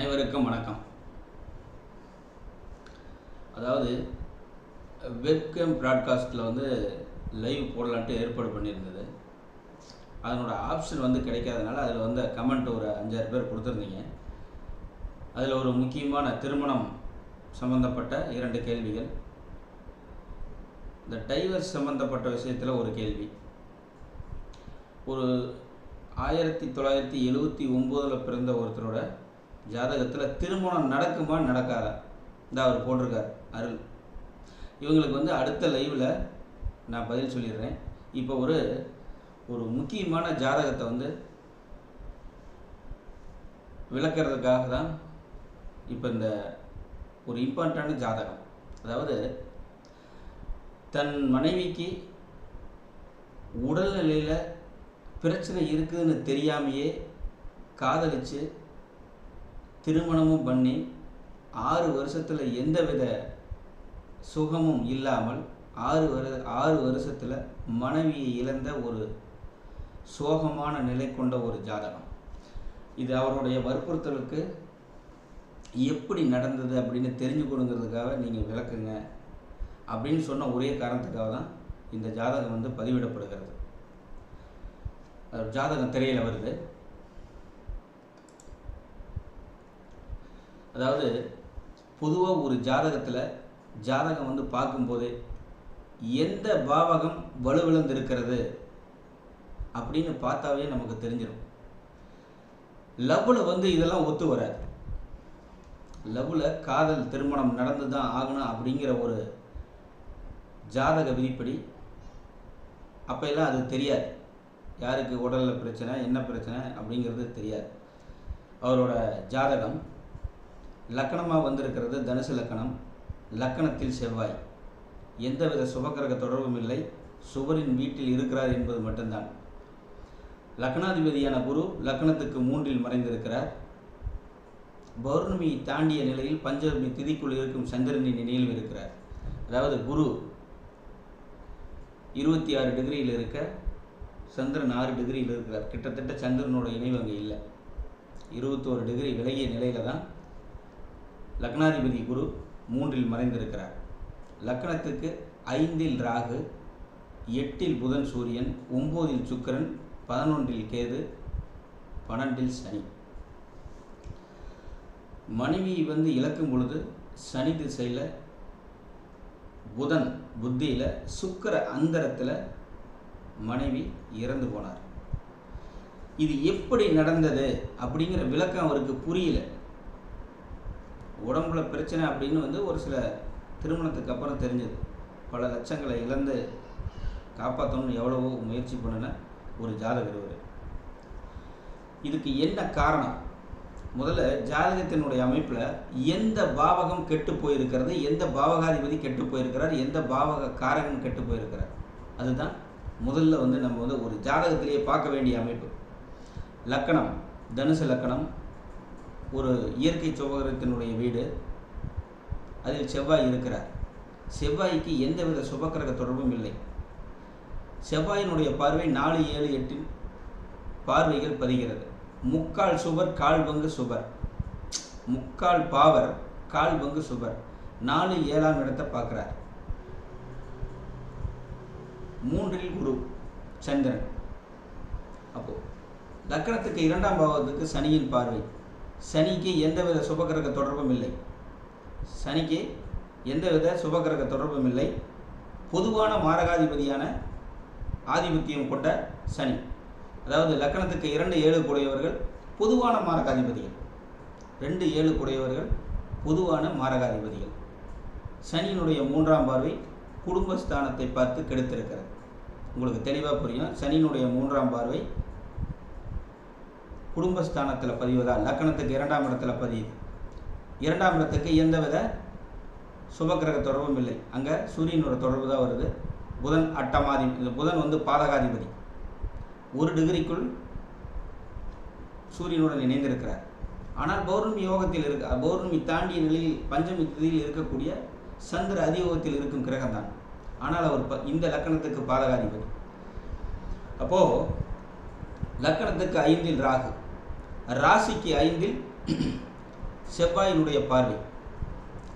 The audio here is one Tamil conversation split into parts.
அனைவருக்கும் வணக்கம். அதாவது வெப்கேம் ப்ராட்காஸ்ட்டில் வந்து லைவ் போடலான்ட்டு ஏற்பாடு பண்ணியிருந்தது. அதனோட ஆப்ஷன் வந்து கிடைக்காதனால அதில் வந்து கமெண்ட் ஒரு அஞ்சாறு பேர் கொடுத்துருந்தீங்க. அதில் ஒரு முக்கியமான திருமணம் சம்மந்தப்பட்ட இரண்டு கேள்விகள். இந்த டைவர்ஸ் சம்மந்தப்பட்ட விஷயத்தில் ஒரு கேள்வி. ஒரு ஆயிரத்தி தொள்ளாயிரத்தி எழுவத்தி ஒம்போதில் பிறந்த ஒருத்தரோட ஜாதகத்தில் திருமணம் நடக்குமா நடக்காதா? இந்த அவர் போட்டிருக்கார் அருள். இவங்களுக்கு வந்து அடுத்த லைவில் நான் பதில் சொல்லிடுறேன். இப்போ ஒரு ஒரு முக்கியமான ஜாதகத்தை வந்து விளக்கிறதுக்காக தான் இப்போ இந்த ஒரு இம்பார்ட்டண்ட்டான ஜாதகம். அதாவது தன் மனைவிக்கு உடல்நிலையில் பிரச்சனை இருக்குதுன்னு தெரியாமையே காதலிச்சு திருமணமும் பண்ணி ஆறு வருஷத்தில் எந்தவித சுகமும் இல்லாமல் ஆறு வரு ஆறு வருஷத்தில் மனைவியை இழந்த ஒரு சோகமான நிலை கொண்ட ஒரு ஜாதகம். இது அவருடைய வற்புறுத்தலுக்கு எப்படி நடந்தது அப்படின்னு தெரிஞ்சுக்கணுங்கிறதுக்காக நீங்கள் விளக்குங்க. அப்படின்னு சொன்ன ஒரே காரணத்துக்காக தான் இந்த ஜாதகம் வந்து பதிவிடப்படுகிறது. ஜாதகம் திரையில் வருது. அதாவது பொதுவாக ஒரு ஜாதகத்தில் ஜாதகம் வந்து பார்க்கும்போது எந்த பாவகம் வலுவிழந்து இருக்கிறது அப்படின்னு பார்த்தாவே நமக்கு தெரிஞ்சிடும் லவ்வில் வந்து இதெல்லாம் ஒத்து வராது. லவ்வில் காதல் திருமணம் நடந்து தான் ஆகணும் அப்படிங்கிற ஒரு ஜாதக விதிப்படி அப்போல்லாம் அது தெரியாது. யாருக்கு உடலில் பிரச்சனை என்ன பிரச்சனை அப்படிங்கிறது தெரியாது. அவரோட ஜாதகம் லக்கணமாக வந்திருக்கிறது தனுசு லக்கணம். லக்கணத்தில் செவ்வாய். எந்தவித சுபக்கிரக தொடர்பும் இல்லை. சுவரின் வீட்டில் இருக்கிறார் என்பது மட்டும்தான். லக்னாதிபதியான குரு லக்னத்துக்கு மூன்றில் மறைந்திருக்கிறார். பௌர்ணமி தாண்டிய நிலையில் பஞ்சமி திதிக்குள் இருக்கும் சந்திரனின் நினைவில் இருக்கிறார். அதாவது குரு இருபத்தி ஆறு டிகிரியில் இருக்க சந்திரன் ஆறு டிகிரியில் இருக்கிறார். கிட்டத்தட்ட சந்திரனோட இணைவு அங்கே இல்லை. இருபத்தோரு டிகிரி விலகிய நிலையில தான் லக்னாதிபதி குரு மூன்றில் மறைந்திருக்கிறார். லக்னத்துக்கு ஐந்தில் ராகு எட்டில் புதன் சூரியன் ஒம்போதில் சுக்கிரன் பதினொன்றில் கேது பன்னெண்டில் சனி. மனைவி வந்து இழக்கும் பொழுது சனி திசையில் புதன் புத்தியில் சுக்கர அந்தரத்தில் மனைவி இறந்து போனார். இது எப்படி நடந்தது அப்படிங்கிற விளக்கம் அவருக்கு புரியல. உடம்புல பிரச்சனை அப்படின்னு வந்து ஒரு சில திருமணத்துக்கு அப்புறம் தெரிஞ்சது. பல லட்சங்களை இழந்து காப்பாற்றணும்னு எவ்வளவோ முயற்சி பண்ணின ஒரு ஜாதகர் இவர். இதுக்கு என்ன காரணம்? முதல்ல ஜாதகத்தினுடைய அமைப்பில் எந்த பாவகம் கெட்டு போயிருக்கிறது எந்த பாவகாதிபதி கெட்டு போயிருக்கிறார் எந்த பாவக காரகன் கெட்டு போயிருக்கிறார். அதுதான் முதல்ல வந்து நம்ம வந்து ஒரு ஜாதகத்திலேயே பார்க்க வேண்டிய அமைப்பு. லக்கணம் தனுசு லக்கணம் ஒரு இயற்கை சுபகிரகத்தினுடைய வீடு. அதில் செவ்வாய் இருக்கிறார். செவ்வாய்க்கு எந்தவித சுபக்கிரக தொடர்பும் இல்லை. செவ்வாயினுடைய பார்வை நாலு ஏழு எட்டின் பார்வைகள் பதிகிறது. முக்கால் சுவர் கால் பங்கு சுவர். முக்கால் பாவர் கால் பங்கு சுவர். நாலு ஏழாம் இடத்தை பார்க்குறார். மூன்றில் குரு சந்திரன். அப்போ லக்கணத்துக்கு இரண்டாம் பாவத்துக்கு சனியின் பார்வை. சனிக்கு எந்தவித சுபகிரக தொடர்பும் இல்லை. சனிக்கு எந்தவித சுபகிரக தொடர்பும் இல்லை. பொதுவான மாரகாதிபதியான ஆதிபத்தியம் கொண்ட சனி. அதாவது லக்கணத்துக்கு இரண்டு ஏழு கூடையவர்கள் பொதுவான மாரகாதிபதிகள். ரெண்டு ஏழு கூடையவர்கள் பொதுவான மாரகாதிபதிகள். சனியினுடைய மூன்றாம் பார்வை குடும்பஸ்தானத்தை பார்த்து கெடுத்திருக்கிறது. உங்களுக்கு தெளிவாக புரியும். சனியினுடைய மூன்றாம் பார்வை குடும்பஸ்தானத்தில் பதிவதால் லக்கணத்துக்கு இரண்டாம் இடத்துல பதியுது இரண்டாம் இடத்துக்கு எந்தவித சுபக்கிரக தொடர்பும் இல்லை. அங்கே சூரியனோட தொடர்பு தான் வருது. புதன் அட்டமாதி இந்த புதன் வந்து பாதகாதிபதி. ஒரு டிகிரிக்குள் சூரியனுடன் இணைந்திருக்கிறார். ஆனால் பௌர்ணமி யோகத்தில் இருக்க பௌர்ணமி தாண்டிய நிலையில் பஞ்சமி திதியில் இருக்கக்கூடிய சந்திர அதியோகத்தில் இருக்கும் கிரகம் தான் ஆனால் அவர் ப இந்த லக்கணத்துக்கு பாதகாதிபதி. அப்போது லக்கணத்துக்கு ஐந்தில் ராகு. ராசிக்கு ஐந்தில் செவ்வாயினுடைய பார்வை.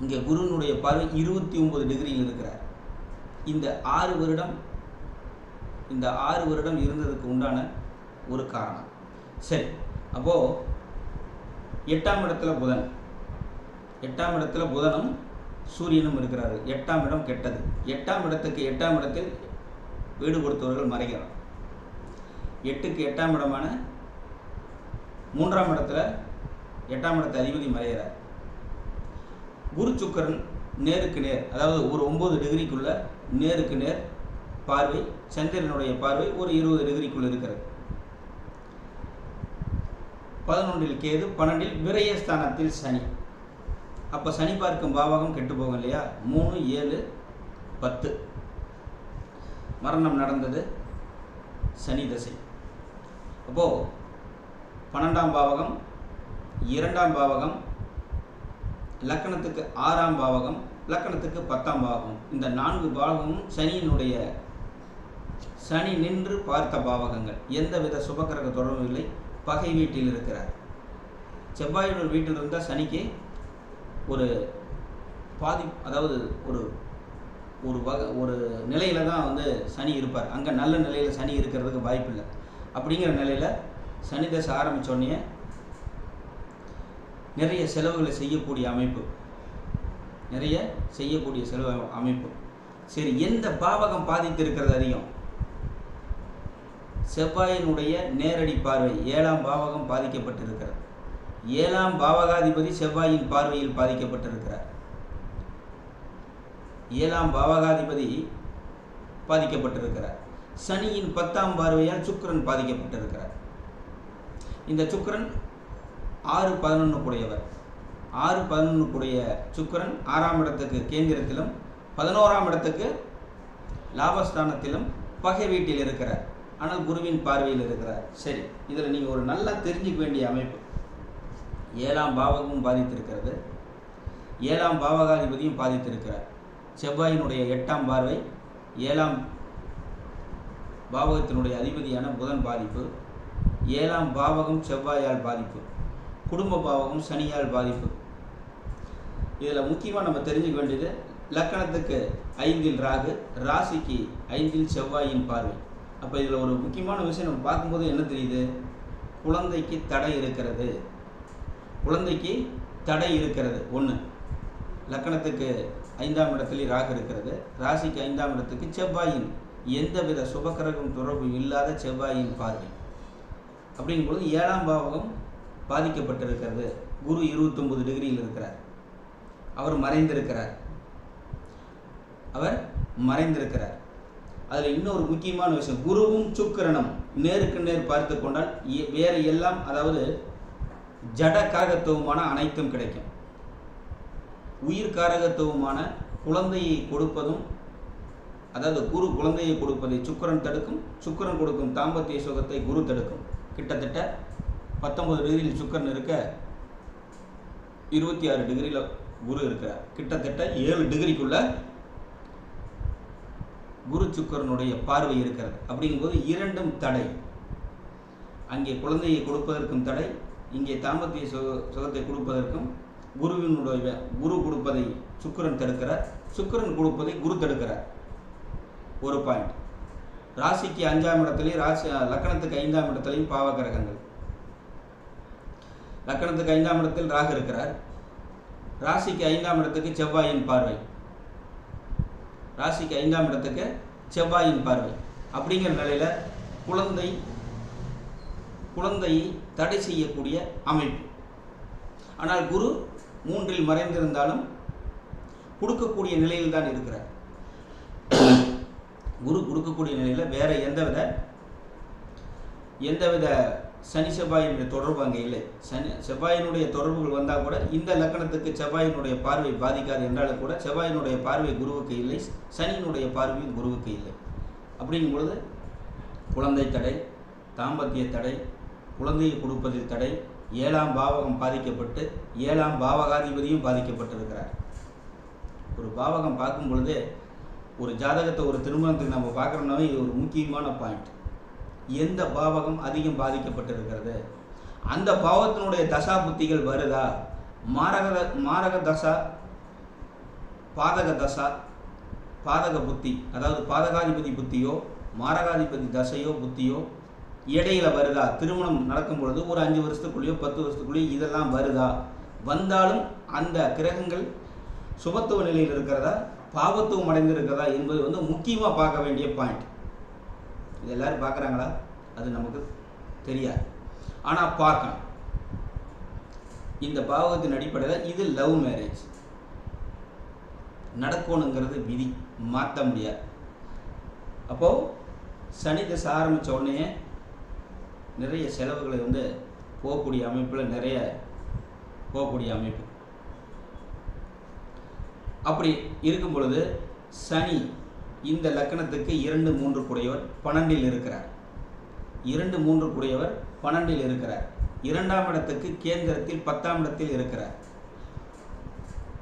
இங்கே குருனுடைய பார்வை இருபத்தி ஒன்பது டிகிரியில் இருக்கிறார். இந்த ஆறு வருடம் இந்த ஆறு வருடம் இருந்ததுக்கு உண்டான ஒரு காரணம். சரி அப்போது எட்டாம் இடத்துல புதன். எட்டாம் இடத்துல புதனும் சூரியனும் இருக்கிறாரு எட்டாம் இடம் கெட்டது. எட்டாம் இடத்துக்கு எட்டாம் இடத்தில் வீடு கொடுத்தவர்கள் மறைகிறார் எட்டுக்கு எட்டாம் இடமான மூன்றாம் இடத்துல எட்டாம் இடத்து அதிபதி மறைகிறார். குரு சுக்கரன் நேருக்கு நேர் அதாவது ஒரு ஒம்பது டிகிரிக்குள்ள நேருக்கு நேர் பார்வை சந்திரனுடைய பார்வை ஒரு இருபது டிகிரிக்குள்ள இருக்கிறது. பதினொன்றில் கேது பன்னெண்டில் விரயஸ்தானத்தில் சனி. அப்போ சனி பார்க்கும் பாவகம் கெட்டு போகும் இல்லையா? மூணு ஏழு பத்து. மரணம் நடந்தது சனி தசை. அப்போது பன்னெண்டாம் பாவகம் இரண்டாம் பாவகம் லக்கணத்துக்கு ஆறாம் பாவகம் லக்கணத்துக்கு பத்தாம் பாவகம். இந்த நான்கு பாவகமும் சனியினுடைய சனி நின்று பார்த்த பாவகங்கள். எந்தவித சுபக்கிரக தொடர்பும் இல்லை. பகை வீட்டில் இருக்கிறார். செவ்வாயுடன் வீட்டில் இருந்தால் சனிக்கு ஒரு பாதி அதாவது ஒரு ஒரு வகை ஒரு நிலையில் தான் வந்து சனி இருப்பார். அங்கே நல்ல நிலையில் சனி இருக்கிறதுக்கு வாய்ப்பு இல்லை அப்படிங்கிற நிலையில் சனி தசை ஆரம்பித்தோடனே நிறைய செலவுகளை செய்யக்கூடிய அமைப்பு. நிறைய செய்யக்கூடிய செலவு அமைப்பு. சரி எந்த பாவகம் பாதித்திருக்கிறது அதிகம்? செவ்வாயினுடைய நேரடி பார்வை ஏழாம் பாவகம் பாதிக்கப்பட்டிருக்கிறது. ஏழாம் பாவகாதிபதி செவ்வாயின் பார்வையில் பாதிக்கப்பட்டிருக்கிறார். ஏழாம் பாவகாதிபதி பாதிக்கப்பட்டிருக்கிறார். சனியின் பத்தாம் பார்வையால் சுக்கரன் பாதிக்கப்பட்டிருக்கிறார். இந்த சுக்கிரன் ஆறு பதினொன்று கூடையவர். ஆறு பதினொன்று கூடிய சுக்கிரன் ஆறாம் இடத்துக்கு கேந்திரத்திலும் பதினோராம் இடத்துக்கு லாபஸ்தானத்திலும் பகை வீட்டில் இருக்கிறார். ஆனால் குருவின் பார்வையில் இருக்கிறார். சரி இதில் நீங்கள் ஒரு நல்லா தெரிஞ்சுக்க வேண்டிய அமைப்பு. ஏழாம் பாவகமும் பாதித்திருக்கிறது. ஏழாம் பாவகாதிபதியும் பாதித்திருக்கிறார். செவ்வாயினுடைய எட்டாம் பார்வை ஏழாம் பாவகத்தினுடைய அதிபதியான புதன் பாதிப்பு ஏழாம் பாவகம் செவ்வாயால் பாதிப்பு குடும்ப பாவகம் சனியால் பாதிப்பு. இதில் முக்கியமாக நம்ம தெரிஞ்சுக்க வேண்டியது லக்கணத்துக்கு ஐந்தில் ராகு ராசிக்கு ஐந்தில் செவ்வாயின் பார்வை. அப்போ இதில் ஒரு முக்கியமான விஷயம் நம்ம பார்க்கும்போது என்ன தெரியுது? குழந்தைக்கு தடை இருக்கிறது. குழந்தைக்கு தடை இருக்கிறது. ஒன்று லக்கணத்துக்கு ஐந்தாம் இடத்துலேயும் ராகு இருக்கிறது. ராசிக்கு ஐந்தாம் இடத்துக்கு செவ்வாயின் எந்தவித சுபகரகம் தொடர்பு இல்லாத செவ்வாயின் பார்வை. அப்படிங்கும்போது ஏழாம் பாவகம் பாதிக்கப்பட்டிருக்கிறது. குரு இருபத்தொம்பது டிகிரியில் இருக்கிறார். அவர் மறைந்திருக்கிறார். அவர் மறைந்திருக்கிறார். அதில் இன்னொரு முக்கியமான விஷயம் குருவும் சுக்கிரனும் நேருக்கு நேர் பார்த்து கொண்டால் எ- வேறு எல்லாம் அதாவது ஜட காரகத்துவமான அனைத்தும் கிடைக்கும். உயிர் காரகத்துவமான குழந்தையை கொடுப்பதும் அதாவது குரு குழந்தையை கொடுப்பதை சுக்கிரன் தடுக்கும் சுக்கிரன் கொடுக்கும் தாம்பத்திய சுகத்தை குரு தடுக்கும். கிட்டத்தட்ட பத்தொன்பது டிகிரியில் சுக்கிரன் இருக்க இருபத்தி ஆறு டிகிரியில் குரு இருக்கிறார். கிட்டத்தட்ட ஏழு டிகிரிக்குள்ள குரு சுக்கரனுடைய பார்வை இருக்கிறது. அப்படிங்கும்போது இரண்டும் தடை. அங்கே குழந்தையை கொடுப்பதற்கும் தடை இங்கே தாம்பத்திய சுக சுகத்தை கொடுப்பதற்கும் குருவினுடைய குரு கொடுப்பதை சுக்கிரன் தடுக்கிறார். சுக்கிரன் கொடுப்பதை குரு தடுக்கிறார். ஒரு பாயிண்ட் ராசிக்கு அஞ்சாம் இடத்துலையும் ராசி லக்கணத்துக்கு ஐந்தாம் இடத்துலையும் பாவ கிரகங்கள் லக்கணத்துக்கு ஐந்தாம் இடத்தில் ராகு இருக்கிறார். ராசிக்கு ஐந்தாம் இடத்துக்கு செவ்வாயின் பார்வை. ராசிக்கு ஐந்தாம் இடத்துக்கு செவ்வாயின் பார்வை. அப்படிங்கிற நிலையில் குழந்தை குழந்தையை தடை செய்யக்கூடிய அமைப்பு. ஆனால் குரு மூன்றில் மறைந்திருந்தாலும் கொடுக்கக்கூடிய நிலையில் தான் இருக்கிறார். குரு கொடுக்கக்கூடிய நிலையில் வேற எந்தவித எந்தவித சனி செவ்வாயினுடைய தொடர்பு அங்கே இல்லை. சனி செவ்வாயினுடைய தொடர்புகள் வந்தால் கூட இந்த லக்கணத்துக்கு செவ்வாயினுடைய பார்வை பாதிக்காது என்றாலும் கூட செவ்வாயினுடைய பார்வை குருவுக்கு இல்லை சனியினுடைய பார்வையும் குருவுக்கு இல்லை. அப்படிங்கும் பொழுது குழந்தை தடை தாம்பத்திய தடை குழந்தையை கொடுப்பதில் தடை ஏழாம் பாவகம் பாதிக்கப்பட்டு ஏழாம் பாவகாதிபதியும் பாதிக்கப்பட்டிருக்கிறார். ஒரு பாவகம் பார்க்கும் பொழுதே ஒரு ஜாதகத்தை ஒரு திருமணத்துக்கு நம்ம பார்க்குறோம்னாவே இது ஒரு முக்கியமான பாயிண்ட் எந்த பாவகம் அதிகம் பாதிக்கப்பட்டிருக்கிறது? அந்த பாவத்தினுடைய தசா புத்திகள் வருதா? மாரக மாரக தசா பாதக தசா பாதக புத்தி அதாவது பாதகாதிபதி புத்தியோ மாரகாதிபதி தசையோ புத்தியோ இடையில வருதா? திருமணம் நடக்கும் பொழுது ஒரு அஞ்சு வருஷத்துக்குள்ளேயோ பத்து வருஷத்துக்குள்ளேயோ இதெல்லாம் வருதா? வந்தாலும் அந்த கிரகங்கள் சுபத்துவ நிலையில் இருக்கிறதா? பாவத்துவம் அடைந்திருக்கிறதா என்பது வந்து முக்கியமாக பார்க்க வேண்டிய பாயிண்ட் இது எல்லோரும் பார்க்குறாங்களா? அது நமக்கு தெரியாது. ஆனால் பார்க்கணும். இந்த பாவகத்தின் அடிப்படையில் இது லவ் மேரேஜ் நடக்கணுங்கிறது விதி. மாற்ற முடியாது. அப்போது சனி திசை ஆரம்பித்த உடனே நிறைய செலவுகளை வந்து போகக்கூடிய அமைப்பில் நிறைய போகக்கூடிய அமைப்பு. அப்படி இருக்கும் பொழுது சனி இந்த லக்கணத்துக்கு இரண்டு மூன்று கூடையவர் பன்னெண்டில் இருக்கிறார். இரண்டு மூன்று கூடையவர் பன்னெண்டில் இருக்கிறார். இரண்டாம் இடத்துக்கு கேந்திரத்தில் பத்தாம் இடத்தில் இருக்கிறார்.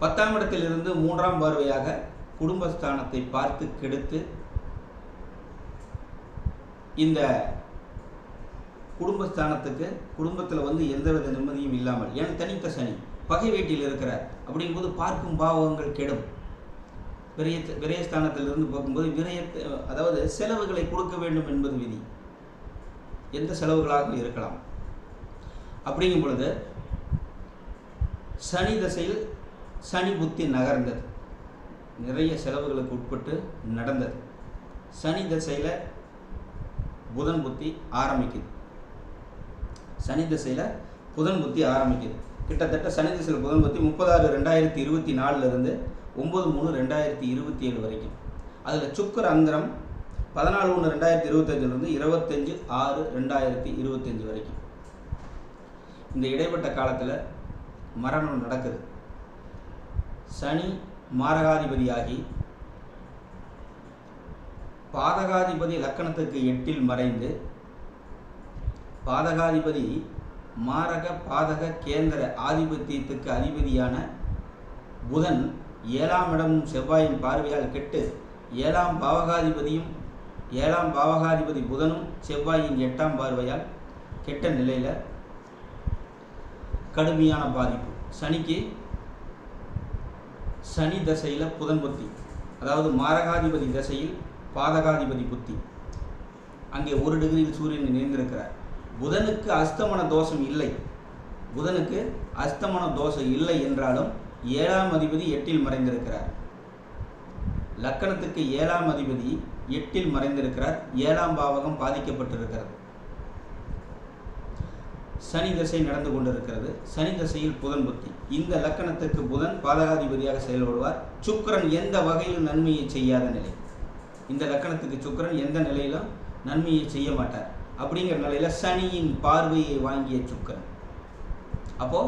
பத்தாம் இடத்திலிருந்து மூன்றாம் பார்வையாக குடும்பஸ்தானத்தை பார்த்து கெடுத்து இந்த குடும்பஸ்தானத்துக்கு குடும்பத்தில் வந்து எந்தவித நிம்மதியும் இல்லாமல் ஏன் தனித்த சனி பகை வீட்டில் இருக்கிறார் அப்படிங்கும்போது பார்க்கும் பாவங்கள் கெடும். விரய விரயஸ்தானத்திலிருந்து பார்க்கும்போது விரய அதாவது செலவுகளை கொடுக்க வேண்டும் என்பது விதி. எந்த செலவுகளாக இருக்கலாம். அப்படிங்கும் பொழுது சனி தசையில் சனி புத்தி நகர்ந்தது. நிறைய செலவுகளுக்கு உட்பட்டு நடந்தது. சனி தசையில் புதன் புத்தி ஆரம்பிக்குது. சனி திசையில் புதன் புத்தி ஆரம்பிக்குது. கிட்டத்தட்ட சனி திசையில் புதன் பற்றி முப்பதாறு ரெண்டாயிரத்தி இருபத்தி நாலுலேருந்து ஒம்பது மூணு ரெண்டாயிரத்தி இருபத்தி ஏழு வரைக்கும். அதில் சுக்கர் அந்தரம் பதினாலு ஒன்று ரெண்டாயிரத்தி இருபத்தஞ்சிலிருந்து இருபத்தஞ்சு ஆறு ரெண்டாயிரத்தி இருபத்தஞ்சு வரைக்கும். இந்த இடைப்பட்ட காலத்தில் மரணம் நடக்குது. சனி மாரகாதிபதியாகி பாதகாதிபதி லக்கணத்துக்கு எட்டில் மறைந்து பாதகாதிபதி மாரக பாதக கேந்திர ஆதிபத்தியத்துக்கு அதிபதியான புதன் ஏழாம் இடமும் செவ்வாயின் பார்வையால் கெட்டு ஏழாம் பாவகாதிபதியும் ஏழாம் பாவகாதிபதி புதனும் செவ்வாயின் எட்டாம் பார்வையால் கெட்ட நிலையில் கடுமையான பாதிப்பு. சனிக்கு சனி தசையில் புதன் புத்தி அதாவது மாரகாதிபதி தசையில் பாதகாதிபதி புத்தி. அங்கே ஒரு டிகிரியில் சூரியன் நினைந்திருக்கிறார் புதனுக்கு அஸ்தமன தோஷம் இல்லை. புதனுக்கு அஸ்தமன தோஷம் இல்லை என்றாலும் ஏழாம் அதிபதி எட்டில் மறைந்திருக்கிறார். லக்கணத்துக்கு ஏழாம் அதிபதி எட்டில் மறைந்திருக்கிறார். ஏழாம் பாவகம் பாதிக்கப்பட்டிருக்கிறது. சனி தசை நடந்து கொண்டிருக்கிறது. சனி தசையில் புதன் புத்தி. இந்த லக்கணத்துக்கு புதன் பாதகாதிபதியாக செயல்படுவார். சுக்கரன் எந்த வகையிலும் நன்மையை செய்யாத நிலை. இந்த லக்கணத்துக்கு சுக்கிரன் எந்த நிலையிலும் நன்மையை செய்ய மாட்டார். அப்படிங்கிற நிலையில சனியின் பார்வையை வாங்கிய சுக்கரன். அப்போ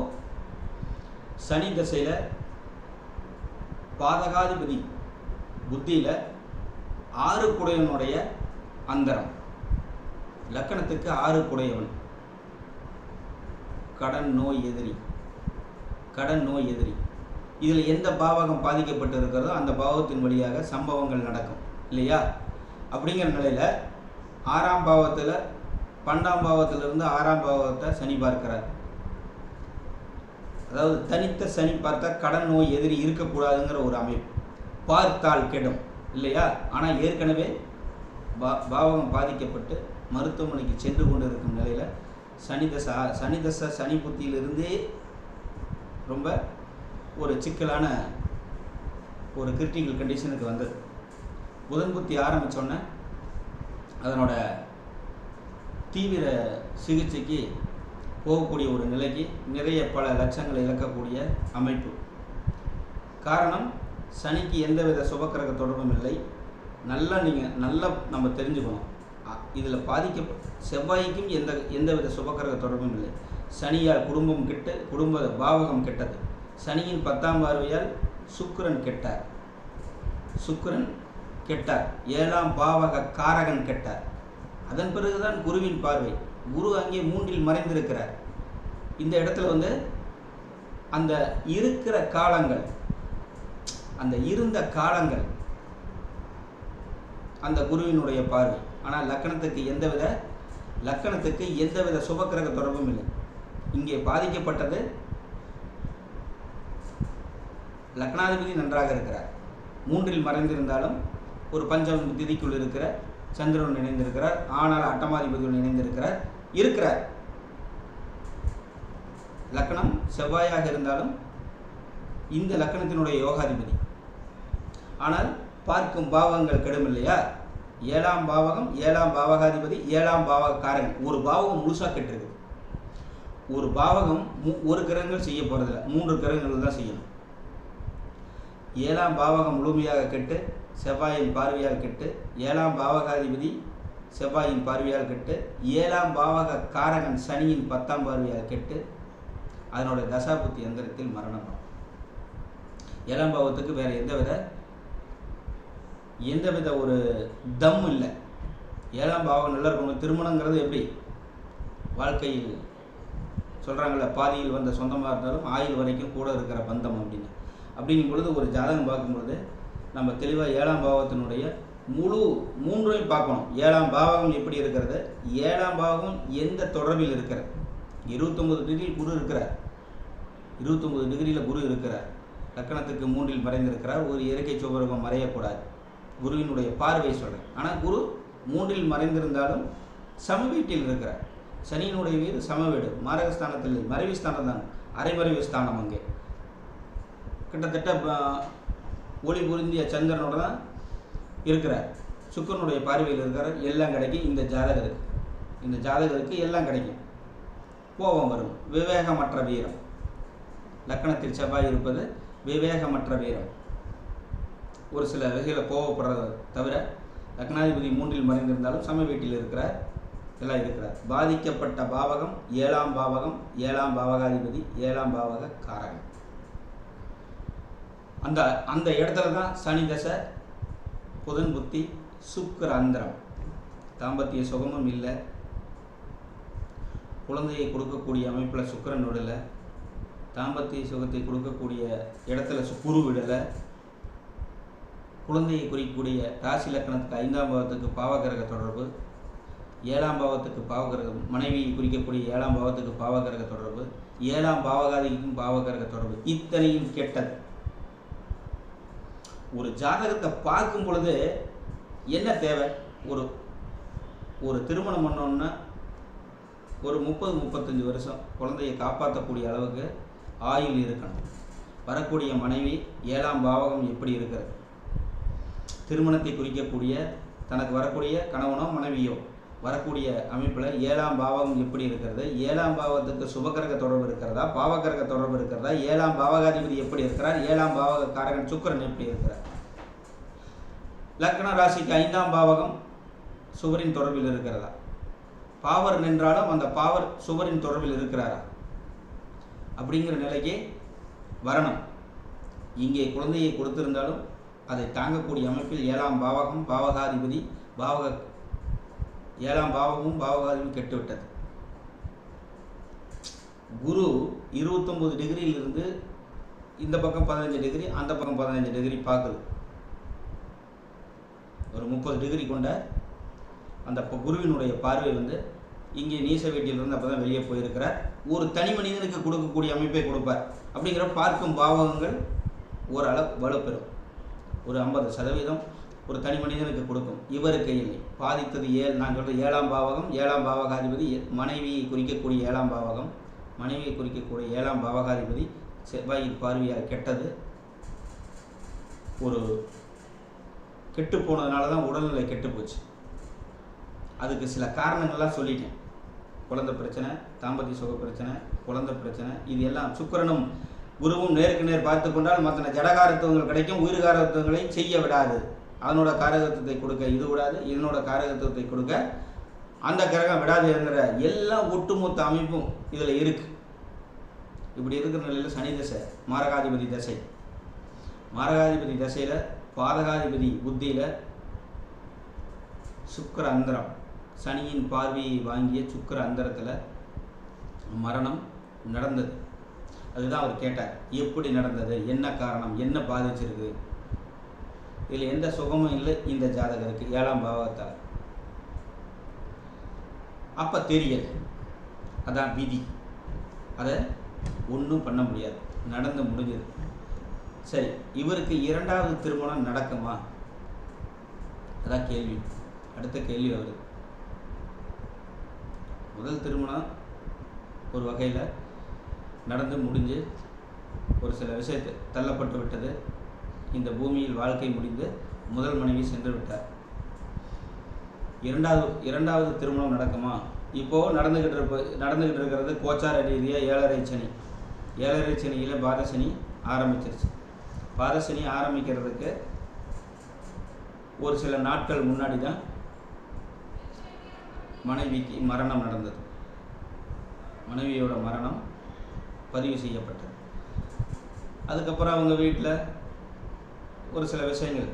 சனி தசையில பாதகாதிபதி புத்தியில ஆறு குடையவனுடைய அந்தரம். லக்கணத்துக்கு ஆறு குடையவன். கடன் நோய் எதிரி. கடன் நோய் எதிரி. இதில் எந்த பாவகம் பாதிக்கப்பட்டு இருக்கிறதோ அந்த பாவத்தின் வழியாக சம்பவங்கள் நடக்கும் இல்லையா? அப்படிங்கிற நிலையில் ஆறாம் பாவத்தில் பன்னெண்டாம் பாவத்திலிருந்து ஆறாம் பாவத்தை சனி பார்க்கிறார். அதாவது தனித்த சனி பார்த்தா கடன் நோய் எதிரி இருக்கக்கூடாதுங்கிற ஒரு அமைப்பு. பார்த்தால் கெடும் இல்லையா? ஆனால் ஏற்கனவே பா பாவகம் பாதிக்கப்பட்டு மருத்துவமனைக்கு சென்று கொண்டு இருக்கும் நிலையில் சனி தசை சனி தசை சனி புத்தியிலிருந்தே ரொம்ப ஒரு சிக்கலான ஒரு கிரிட்டிக்கல் கண்டிஷனுக்கு வந்தது. புதன் புத்தி ஆரம்பித்தோன்னே அதனோட தீவிர சிகிச்சைக்கு போகக்கூடிய ஒரு நிலைக்கு நிறைய பல லட்சங்களை இழக்கக்கூடிய அமைப்பு. காரணம் சனிக்கு எந்தவித சுபக்கிரக தொடர்பும் இல்லை. நல்லா நீங்கள் நல்லா நம்ம தெரிஞ்சுக்கணும். இதில் பாதிக்க செவ்வாய்க்கும் எந்த எந்தவித சுபக்கிரக தொடர்பும் இல்லை. சனியால் குடும்பம் கெட்டு குடும்ப பாவகம் கெட்டது. சனியின் பத்தாம் பார்வையால் சுக்கிரன் கெட்டார். சுக்கிரன் கெட்டார். ஏழாம் பாவக காரகன் கெட்டார். அதன் பிறகுதான் குருவின் பார்வை. குரு அங்கே மூன்றில் மறைந்திருக்கிறார். இந்த இடத்துல வந்து அந்த இருக்கிற காலங்கள் அந்த இருந்த காலங்கள் அந்த குருவினுடைய பார்வை. ஆனால் லக்கணத்துக்கு எந்தவித லக்கணத்துக்கு எந்தவித சுபக்கிரக தொடர்பும் இல்லை. இங்கே பாதிக்கப்பட்டது லக்னாதிபதி நன்றாக இருக்கிறார். மூன்றில் மறைந்திருந்தாலும் ஒரு பஞ்சம் திதிக்குள் இருக்கிற சந்திரன் இணைந்திருக்கிறார். ஆனால் அட்டமாதிபதியுடன் இணைந்திருக்கிறார். இருக்கிறார். லக்னம் செவ்வாயாக இருந்தாலும் இந்த லக்கணத்தினுடைய யோகாதிபதி. ஆனால் பார்க்கும் பாவங்கள் கெடும் இல்லையா? ஏழாம் பாவகம் ஏழாம் பாவகாதிபதி ஏழாம் பாவகாரன் ஒரு பாவகம் முழுசாக கெட்டிருக்கு ஒரு பாவகம் மு- ஒரு கிரகங்கள் செய்ய போகிறதில்ல மூன்று கிரகங்கள் தான் செய்யணும். ஏழாம் பாவகம் முழுமையாக கெட்டு செவ்வாயின் பார்வையால் கெட்டு ஏழாம் பாவகாதிபதி செவ்வாயின் பார்வையால் கெட்டு ஏழாம் பாவக காரகன் சனியின் பத்தாம் பார்வையால் கெட்டு அதனுடைய தசாபுத்தி எந்திரத்தில் மரணம். ஏழாம் பாவத்துக்கு வேற எந்தவித எந்தவித ஒரு தம் இல்லை. ஏழாம் பாவம் நல்லா இருக்கணும் திருமணங்கிறது எப்படி? வாழ்க்கையில் சொல்கிறாங்கள பாதியில் வந்த சொந்தமாக இருந்தாலும் ஆயுள் வரைக்கும் கூட இருக்கிற பந்தம் அப்படின்னு. அப்படிங்கும் பொழுது ஒரு ஜாதகம் பார்க்கும்பொழுது நம்ம தெளிவாக ஏழாம் பாவத்தினுடைய முழு மூன்றையும் பார்க்கணும். ஏழாம் பாவகம் எப்படி இருக்கிறது? ஏழாம் பாவகம் எந்த தொடர்பில் இருக்கிறது? இருபத்தொம்பது டிகிரியில் குரு இருக்கிறார். இருபத்தொம்பது டிகிரியில் குரு இருக்கிறார். லக்கணத்துக்கு மூன்றில் மறைந்திருக்கிறார். ஒரு இயற்கை சுபரகம் மறையக்கூடாது. குருவினுடைய பார்வை சொல்கிறேன் ஆனால் குரு மூன்றில் மறைந்திருந்தாலும் சமவீட்டில் இருக்கிறார். சனியினுடைய வீடு சமவீடு. மாரகஸ்தானத்தில் மறைவு ஸ்தானம் தான். அரைமறைவு ஸ்தானம் அங்கே. கிட்டத்தட்ட ஒளி பொருந்திய சந்திரனோட தான் இருக்கிறார். சுக்கரனுடைய பார்வையில் இருக்கிறார் எல்லாம் கிடைக்கும். இந்த ஜாதகருக்கு இந்த ஜாதகருக்கு எல்லாம் கிடைக்கும். கோபம் வரும். விவேகமற்ற வீரம். லக்கணத்தில் செவ்வாய் இருப்பது விவேகமற்ற வீரம். ஒரு சில வகையில் கோவப்படுறத தவிர லக்னாதிபதி மூன்றில் மறைந்திருந்தாலும் சம வீட்டில் இருக்கிறார். எல்லாம் இருக்கிறார். பாதிக்கப்பட்ட பாவகம் ஏழாம் பாவகம் ஏழாம் பாவகாதிபதி ஏழாம் பாவக காரகம். அந்த அந்த இடத்துல தான் சனி தசை புதன் புத்தி சுக்கர அந்தரம். தாம்பத்திய சுகமும் இல்லை. குழந்தையை கொடுக்கக்கூடிய அமைப்பில் சுக்கரன் விடலை. தாம்பத்திய சுகத்தை கொடுக்கக்கூடிய இடத்துல சு- குரு விடலை. குழந்தையை குறிக்கக்கூடிய ராசி லக்கணத்துக்கு ஐந்தாம் பாவத்துக்கு பாவகிரக தொடர்பு. ஏழாம் பாவத்துக்கு பாவகிரகம் மனைவியை குறிக்கக்கூடிய ஏழாம் பாவத்துக்கு பாவகிரக தொடர்பு. ஏழாம் பாவகாதிக்கும் பாவகிரக தொடர்பு. இத்தனையும் கெட்டது. ஒரு ஜாதகத்தை பார்க்கும் பொழுது என்ன தேவை? ஒரு ஒரு திருமணம் பண்ணோன்னா ஒரு முப்பது முப்பத்தஞ்சு வருஷம் குழந்தையை காப்பாற்றக்கூடிய அளவுக்கு ஆயுள் இருக்கணும். வரக்கூடிய மனைவி ஏழாம் பாவகம் எப்படி இருக்கிறது? திருமணத்தை குறிக்கக்கூடிய தனக்கு வரக்கூடிய கணவனோ மனைவியோ வரக்கூடிய அமைப்பில் ஏழாம் பாவகம் எப்படி இருக்கிறது? ஏழாம் பாவத்துக்கு சுபகிரக தொடர்பு இருக்கிறதா? பாவகிரக தொடர்பு இருக்கிறதா? ஏழாம் பாவகாதிபதி எப்படி இருக்கிறார்? ஏழாம் பாவக காரகன் சுக்கிரன் எப்படி இருக்கிறார்? லக்ன ராசிக்கு ஐந்தாம் பாவகம் சுவரின் தொடர்பில் இருக்கிறதா? பாவர் நின்றாலும் அந்த பாவர் சுவரின் தொடர்பில் இருக்கிறாரா? அப்படிங்கிற நிலைக்கு வரணும். இங்கே குழந்தையை கொடுத்திருந்தாலும் அதை தாங்கக்கூடிய அமைப்பில் ஏழாம் பாவகம் பாவகாதிபதி பாவக ஏழாம் பாவமும் பாவகாதியும் கெட்டுவிட்டது. குரு இருபத்தொம்பது டிகிரியிலிருந்து இந்த பக்கம் பதினஞ்சு டிகிரி அந்த பக்கம் பதினஞ்சு டிகிரி பார்க்குது. ஒரு முப்பது டிகிரி கொண்ட அந்த குருவினுடைய பார்வை வந்து இங்கே நீச வீட்டிலிருந்து அப்போ தான் வெளியே போயிருக்கிறார். ஒரு தனி மனிதனுக்கு கொடுக்கக்கூடிய அமைப்பை கொடுப்பார். அப்படிங்கிற பார்க்கும் பாவகங்கள் ஓரளவு வலுப்பெறும். ஒரு ஐம்பது சதவீதம் ஒரு தனி மனிதனுக்கு கொடுக்கும். இவருக்கு இல்லை. பாதித்தது ஏழு நான் சொல்கிற ஏழாம் பாவகம். ஏழாம் பாவகாதிபதி மனைவியை குறிக்கக்கூடிய ஏழாம் பாவகம். மனைவியை குறிக்கக்கூடிய ஏழாம் பாவகாதிபதி செவ்வாயின் பார்வையால் கெட்டது. ஒரு கெட்டு போனதுனால தான் உடல்நிலை கெட்டு போச்சு. அதுக்கு சில காரணங்கள்லாம் சொல்லிட்டேன். குழந்தை பிரச்சனை தாம்பத்திய சுக பிரச்சனை குழந்தை பிரச்சனை இது எல்லாம் சுக்கிரனும் குருவும் நேருக்கு நேர் பார்த்து கொண்டால் மற்ற ஜடகாரத்துவங்கள் கிடைக்கும் உயிர்காரத்துவங்களை செய்ய விடாது. அதனோட காரகத்துவத்தை கொடுக்க இது விடாது இதனோட காரகத்துவத்தை கொடுக்க அந்த கிரகம் விடாது என்கிற எல்லா ஒட்டுமொத்த அமைப்பும் இதில் இருக்கு. இப்படி இருக்கிற நிலையில் சனி தசை மாரகாதிபதி தசை. மாரகாதிபதி தசையில் பாதகாதிபதி புத்தியில் சுக்கர அந்தரம். சனியின் பார்வையை வாங்கிய சுக்கர அந்தரத்தில் மரணம் நடந்தது. அதுதான் அவர் கேட்டார் எப்படி நடந்தது? என்ன காரணம்? என்ன பாதிச்சிருக்கு? இதில் எந்த சுகமும் இல்லை இந்த ஜாதகருக்கு. ஏழாம் பாவத்தால் அப்போ தெரியல அதான் விதி. அதை ஒன்றும் பண்ண முடியாது. நடந்து முடிஞ்சது. சரி இவருக்கு இரண்டாவது திருமணம் நடக்குமா? அதான் கேள்வி. அடுத்த கேள்வி வருது. முதல் திருமணம் ஒரு வகையில் நடந்து முடிஞ்சு ஒரு சில விஷயத்தை தள்ளப்பட்டு விட்டது. இந்த பூமியில் வாழ்க்கை முடிந்து முதல் மனைவி சென்று விட்டார். இரண்டாவது இரண்டாவது திருமணம் நடக்குமா? இப்போது நடந்துக்கிட்டு இருப்ப நடந்துக்கிட்டு இருக்கிறது கோச்சார ரீதியாக ஏழரை சனி. ஏழரை சனியில் பாதசனி ஆரம்பிச்சிருச்சு. பாதசனி ஆரம்பிக்கிறதுக்கு ஒரு சில நாட்கள் முன்னாடி தான் மனைவிக்கு மரணம் நடந்தது. மனைவியோட மரணம் பதிவு செய்யப்பட்டது. அதுக்கப்புறம் அவங்க வீட்டில் ஒரு சில விஷயங்கள்.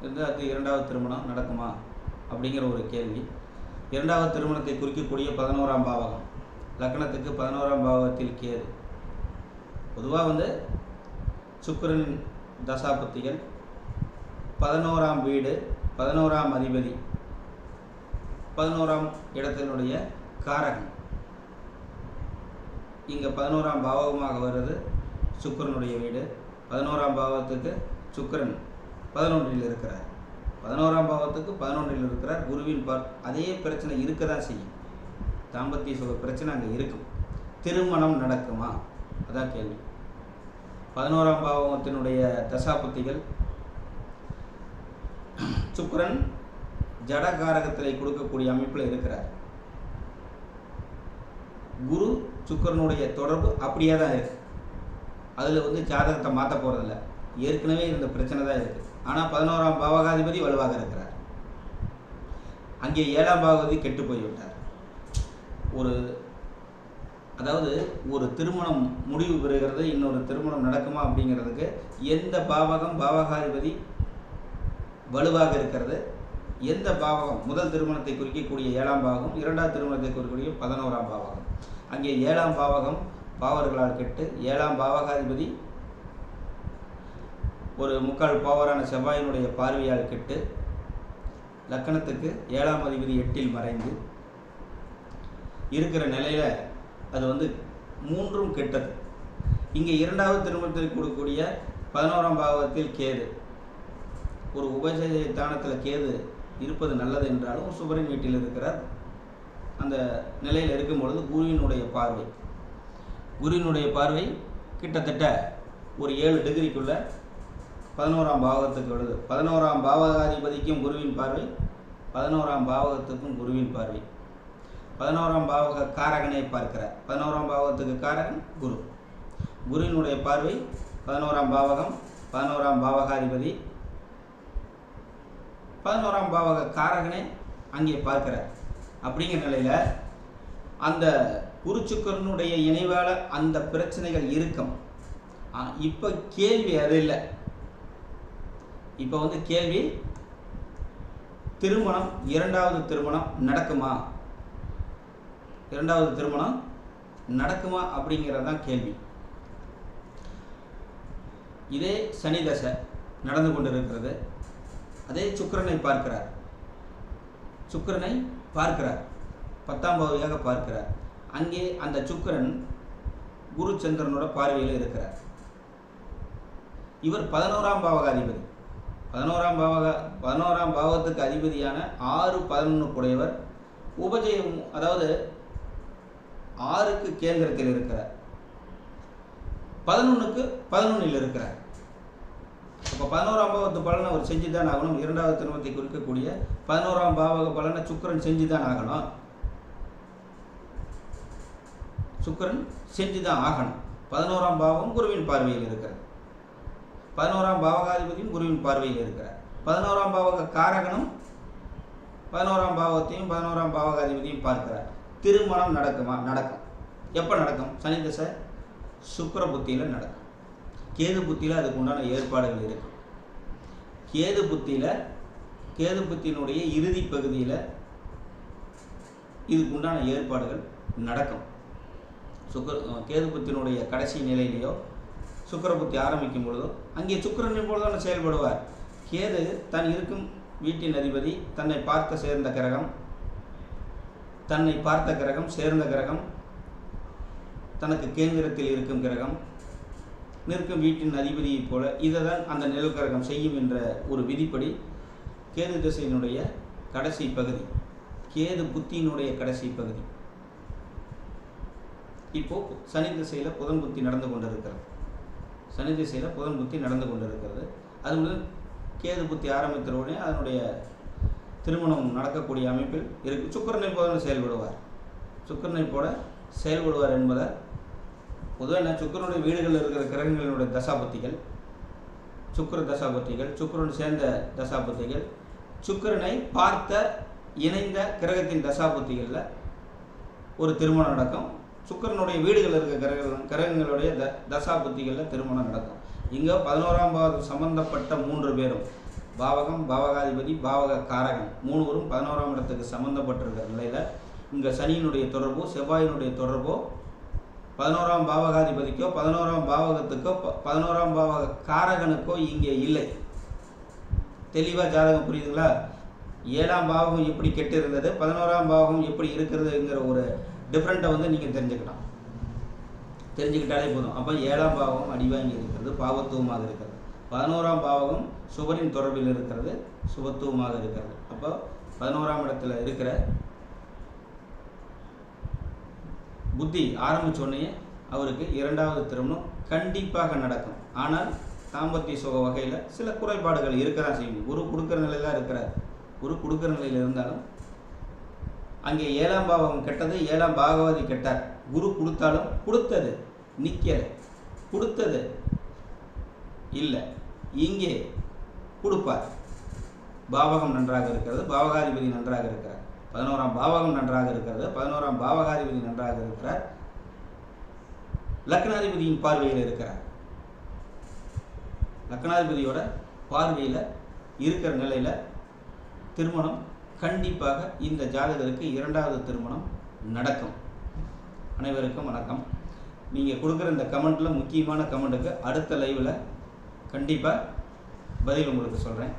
இருந்து அது இரண்டாவது திருமணம் நடக்குமா? அப்படிங்கிற ஒரு கேள்வி. இரண்டாவது திருமணத்தை குறிக்கக்கூடிய பதினோராம் பாவகம். லக்னத்துக்கு பதினோராம் பாவகத்தில் கேது. பொதுவாக வந்து சுக்கரன் தசாபத்திகள் பதினோராம் வீடு பதினோராம் அதிபதி பதினோராம் இடத்தினுடைய காரகம் இங்கே பதினோராம் பாவகமாக வருது சுக்கரனுடைய வீடு. பதினோராம் பாவத்துக்கு சுக்கிரன் பதினொன்றில் இருக்கிறார். பதினோராம் பாவத்துக்கு பதினொன்றில் இருக்கிறார். குருவின் பார் அதே பிரச்சனை இருக்க தான் செய்யும். தாம்பத்திய சுக பிரச்சனை அங்கே இருக்கும். திருமணம் நடக்குமா? அதான் கேள்வி. பதினோராம் பாவத்தினுடைய தசாபுத்திகள். சுக்கரன் ஜடகாரகத்திலே கொடுக்கக்கூடிய அமைப்பில் இருக்கிறார். குரு சுக்கிரனுடைய தொடர்பு அப்படியே தான் இருக்கு. அதில் வந்து ஜாதகத்தை மாற்ற போகிறதில்ல ஏற்கனவே இருந்த பிரச்சனை தான் இருக்குது ஆனால் பதினோராம் பாவகாதிபதி வலுவாக இருக்கிறார். அங்கே ஏழாம் பாவகதி கெட்டு போய்விட்டார். ஒரு அதாவது ஒரு திருமணம் முடிவு பெறுகிறது இன்னொரு திருமணம் நடக்குமா அப்படிங்கிறதுக்கு எந்த பாவகம் பாவகாதிபதி வலுவாக இருக்கிறது? எந்த பாவகம்? முதல் திருமணத்தை குறிக்கக்கூடிய ஏழாம் பாவகம் இரண்டாம் திருமணத்தை குறிக்கக்கூடிய பதினோராம் பாவகம். அங்கே ஏழாம் பாவகம் பாவர்களால் கெட்டு ஏழாம் பாவகாதிபதி ஒரு முக்கால் பாவரான செவ்வாயினுடைய பார்வையால் கெட்டு லக்கணத்துக்கு ஏழாம் அதிபதி எட்டில் மறைந்து இருக்கிற நிலையில் அது வந்து மூன்றும் கெட்டது. இங்கே இரண்டாவது திருமணத்தில் கொடுக்கக்கூடிய பதினோராம் பாவத்தில் கேது. ஒரு உபஜய தானத்தில் கேது இருப்பது நல்லது என்றாலும் சுபரின் வீட்டில் இருக்கிறார். அந்த நிலையில் இருக்கும் பொழுது குருவினுடைய பார்வை. குருவினுடைய பார்வை கிட்டத்தட்ட ஒரு ஏழு டிகிரிக்குள்ளே பதினோராம் பாவகத்துக்கு வருது பதினோராம் பாவகாதிபதிக்கும் குருவின் பார்வை பதினோராம் பாவகத்துக்கும் குருவின் பார்வை. பதினோராம் பாவக காரகனை பார்க்கிறார். பதினோராம் பாவகத்துக்கு காரகன் குரு. குருவினுடைய பார்வை பதினோராம் பாவகம் பதினோராம் பாவகாதிபதி. பதினோராம் பாவக காரகனை அங்கே பார்க்கிறார். அப்படிங்கிற நிலையில் அந்த குருச்சுக்கரனுடைய இணைவால் அந்த பிரச்சனைகள் இருக்கும். இப்போ கேள்வி அது இல்லை. இப்போ வந்து கேள்வி திருமணம் இரண்டாவது திருமணம் நடக்குமா? இரண்டாவது திருமணம் நடக்குமா அப்படிங்கிறது தான் கேள்வி. இதே சனி தசை நடந்து கொண்டிருக்கிறது. அதே சுக்கிரனை பார்க்கிறார். சுக்கிரனை பார்க்கிறார். பத்தாம் பகுதியாக பார்க்கிறார். அங்கே அந்த சுக்கிரன் குரு சந்திரனோட பார்வையில் இருக்கிறார். இவர் பதினோராம் பாவகாதிபதி. பதினோராம் பாவக பதினோராம் பாவத்துக்கு அதிபதியான ஆறு பதினொன்று குடையவர் உபஜயம் அதாவது ஆறுக்கு கேந்திரத்தில் இருக்கிறார். பதினொன்றுக்கு பதினொன்றில் இருக்கிறார். இப்போ பதினோராம் பாவத்து பலனை அவர் செஞ்சு தான் ஆகணும். இரண்டாவது திருமணத்தை குறிக்கக்கூடிய பதினோராம் பாவக பலனை சுக்கரன் செஞ்சு தான் ஆகணும். சுக்கரன் செஞ்சு தான் ஆகணும். பதினோராம் பாவம் குருவின் பார்வையில் இருக்கிறது. பதினோராம் பாவகாதிபதியும் குருவின் பார்வையில் இருக்கிறார். பதினோராம் பாவக காரகனும் பதினோராம் பாவத்தையும் பதினோராம் பாவகாதிபதியும் பார்க்கிறார். திருமணம் நடக்குமா? நடக்கும். எப்போ நடக்கும்? சனி தசை சுக்கர புத்தியில் நடக்கும். கேது புத்தியில் அதுக்கு உண்டான ஏற்பாடுகள் இருக்கும். கேது புத்தியில் கேது புத்தியினுடைய இறுதி பகுதியில் இதுக்கு உண்டான ஏற்பாடுகள் நடக்கும். சுக்கர கேது புத்தினுடைய கடைசி நிலையிலேயோ சுக்கர புத்தி ஆரம்பிக்கும் பொழுதோ அங்கே சுக்கரனின் பொழுது செயல்படுவார். கேது தன் இருக்கும் வீட்டின் அதிபதி தன்னை பார்க்க சேர்ந்த கிரகம் தன்னை பார்த்த கிரகம் சேர்ந்த கிரகம் தனக்கு கேந்திரத்தில் இருக்கும் கிரகம் நிற்கும் வீட்டின் அதிபதியைப் போல இதை தான் அந்த நிழற்கரகம் செய்யும் என்ற ஒரு விதிப்படி கேது திசையினுடைய கடைசி பகுதி கேது புத்தியினுடைய கடைசி பகுதி. இப்போ சனி திசையில் புதன் புத்தி நடந்து கொண்டிருக்கிறது. சனி திசையில் புதன் புத்தி நடந்து கொண்டிருக்கிறது. அது முதல் கேது புத்தி ஆரம்பித்தவுடனே அதனுடைய திருமணம் நடக்கக்கூடிய அமைப்பில் இருக்கு. சுக்கரனை போல செயல்படுவார். சுக்கரனை போல செயல்படுவார் என்பதை பொதுவாக சுக்கரனுடைய வீடுகளில் இருக்கிற கிரகங்களினுடைய தசாபத்திகள் சுக்கர தசாபத்திகள் சுக்கரன் சேர்ந்த தசாபத்திகள் சுக்கரனை பார்த்த இணைந்த கிரகத்தின் தசாபுத்திகளில் ஒரு திருமணம் நடக்கும். சுக்கரனுடைய வீடுகளில் இருக்க கிரகங்கள் கிரகங்களுடைய த தசாபுத்திகளில் திருமணம் நடக்கும். இங்கே பதினோராம் பாவம் சம்பந்தப்பட்ட மூன்று பேரும் பாவகம் பாவகாதிபதி பாவக காரகன் மூணுவரும் பதினோராம் இடத்துக்கு சம்பந்தப்பட்டிருக்கிற நிலையில் இங்கே சனியினுடைய தொடர்போ செவ்வாயினுடைய தொடர்போ பதினோராம் பாவகாதிபதிக்கோ பதினோராம் பாவகத்துக்கோ ப- பதினோராம் பாவக காரகனுக்கோ இங்கே இல்லை. தெளிவாக ஜாதகம் புரியுதுங்களா? ஏழாம் பாவகம் எப்படி கெட்டு இருந்தது பதினோராம் பாவகம் எப்படி இருக்கிறதுங்கிற ஒரு டிஃப்ரெண்ட்டை வந்து நீங்கள் தெரிஞ்சுக்கலாம். தெரிஞ்சுக்கிட்டாலே போதும். அப்போ ஏழாம் பாவகம் அடிவாங்கி இருக்கிறது பாவத்துவமாக இருக்கிறது. பதினோராம் பாவகம் சுவரின் தொடர்பில் இருக்கிறது சுபத்துவமாக இருக்கிறது. அப்போ பதினோராம் இடத்துல இருக்கிற புத்தி ஆரம்பித்தோடனே அவருக்கு இரண்டாவது திருமணம் கண்டிப்பாக நடக்கும். ஆனால் தாம்பத்திய சுக வகையில் சில குறைபாடுகள் இருக்க தான் செய்யும். குரு கொடுக்குற நிலையில் தான் இருக்கிறார். குரு கொடுக்குற நிலையில் இருந்தாலும் அங்கே ஏழாம் பாவகம் கெட்டது ஏழாம் பாகவதி கெட்டார். குரு கொடுத்தாலும் கொடுத்தது நிற்கலை கொடுத்தது இல்லை. இங்கே கொடுப்பார். பாவகம் நன்றாக இருக்கிறது பாவகாதிபதி நன்றாக இருக்கிறார். பதினோராம் பாவகம் நன்றாக இருக்கிறது பதினோராம் பாவகாதிபதி நன்றாக இருக்கிறார். லக்னாதிபதியின் பார்வையில் இருக்கிறார். லக்னாதிபதியோட பார்வையில் இருக்கிற நிலையில் திருமணம் கண்டிப்பாக இந்த ஜாதகருக்கு இரண்டாவது திருமணம் நடக்கும். அனைவருக்கும் வணக்கம். நீங்கள் கொடுக்குற இந்த கமெண்ட்டில் முக்கியமான கமெண்ட்டுக்கு அடுத்த லைவில் கண்டிப்பாக பதில் உங்களுக்கு சொல்கிறேன்